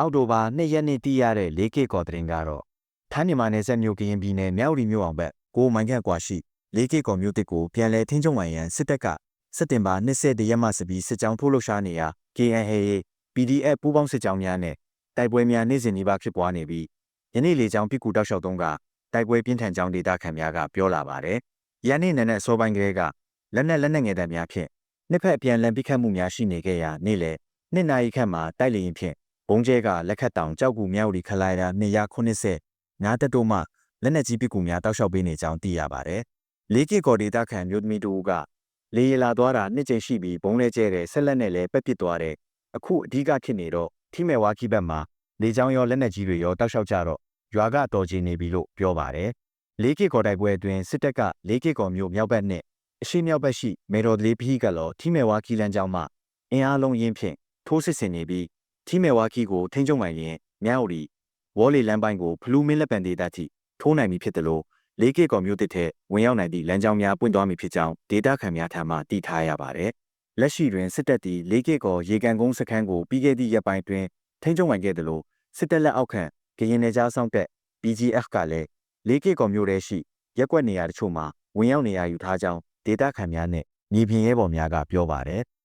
အောက်တိုဘာ2ရက်နေ့တည်ရတဲ့ 4K ကော်တရင်ကတော့ထိုင်းမြန်မာနယ်စပ်မြို့ကရင်ပြည်နယ်မြောက်ရီမြို့အောင်ဘက်ကိုမိုင်ခန့်ကွာရှိ 4K ကော်မြို့တစ်ကိုပြန်လည်ထင်းချုံဝိုင်ရန်စစ်တပ်ကစက်တင်ဘာ20ရက်မှစပြီးစစ်ကြောင်းထိုးလှုပ်ရှားနေရာ KNHA PDF ပူးပေါင်းစစ်ကြောင်းများနဲ့တိုက်ပွဲများနေ့စဉ်နေ့ပါဖြစ်ပွားနေပြီးယနေ့လေကြောင်းပြစ်ကူတောက်လျှောက်တုံးကတိုက်ပွဲပြင်းထန်ကြောင်းဒေတာခံများကပြောလာပါတယ်။ယနေ့နံနက်အစောပိုင်းကလေးကလက်နက်လက်နက်ငယ်တပ်များဖြင့်နှစ်ဖက်အပြန်အလှန်ပစ်ခတ်မှုများရှိနေခဲ့ရာနေ့လေနှစ်နာရီခန့်မှာတိုက်လေရင်ဖြင့် ဘုံကျဲကလက်ခတ်တောင်ကြောက်ကူမြောက်ရီခလိုက်ရာ290နားတက်တို့မှလက်နက်ကြီးပစ်ကူများတောက်လျှောက်ပေးနေကြောင်းသိရပါတယ်။လေးကစ်ကော်ဒေတာခံမျိုးသမီးတို့ကလေရလာသွားတာနှစ်ကြိမ်ရှိပြီးဘုံလဲကျဲတဲ့ဆက်လက်နဲ့လည်းပက်ပစ်သွားတဲ့အခုအဓိကဖြစ်နေတော့ထိမဲ့ဝါခီဘက်မှာလေချောင်းရောလက်နက်ကြီးတွေရောတောက်လျှောက်ကြတော့ရွာကတော်ကြီးနေပြီလို့ပြောပါတယ်။လေးကစ်ကော်တိုက်ပွဲအတွင်းစစ်တပ်ကလေးကစ်ကော်မျိုးမြောက်ဘက်နဲ့အရှိမြောက်ဘက်ရှိမေတော်ဒလေးပဟိကလောထိမဲ့ဝါခီလန်ကြောင်းမှအင်အားလုံးရင်းဖြင့်ထိုးစစ်ဆင်နေပြီး ထိမဲ့ဝါခီကိုထိန်းချုပ်နိုင်ရင်မြောက်ရီဝေါ်လီလမ်းပိုင်းကိုဖလူးမင်းလက်ပံဒေသထိထိုးနိုင်ပြီဖြစ်တယ်လို့လေးကစ်ကော်မျိုးတစ်ထက်ဝင်ရောက်နိုင်သည့်လမ်းကြောင်းများပွင့်သွားပြီဖြစ်ကြောင်းဒေတာခံများထံမှတည်ထားရပါတယ်။လက်ရှိတွင်စစ်တပ်သည်လေးကစ်ကော်ရေကန်ကုန်းစခန်းကိုပြီးခဲ့သည့်ရက်ပိုင်းတွင်ထိန်းချုပ်နိုင်ခဲ့တယ်လို့စစ်တပ်လက်အောက်ခံကရင်နယ်ကြားဆောင်တက် BGF ကလည်းလေးကစ်ကော်မျိုးထဲရှိရက်ွက်နေရာတချို့မှာဝင်ရောက်နေရာယူထားကြောင်းဒေတာခံများနဲ့မြေပြင်ရဲဘော်များကပြောပါတယ်။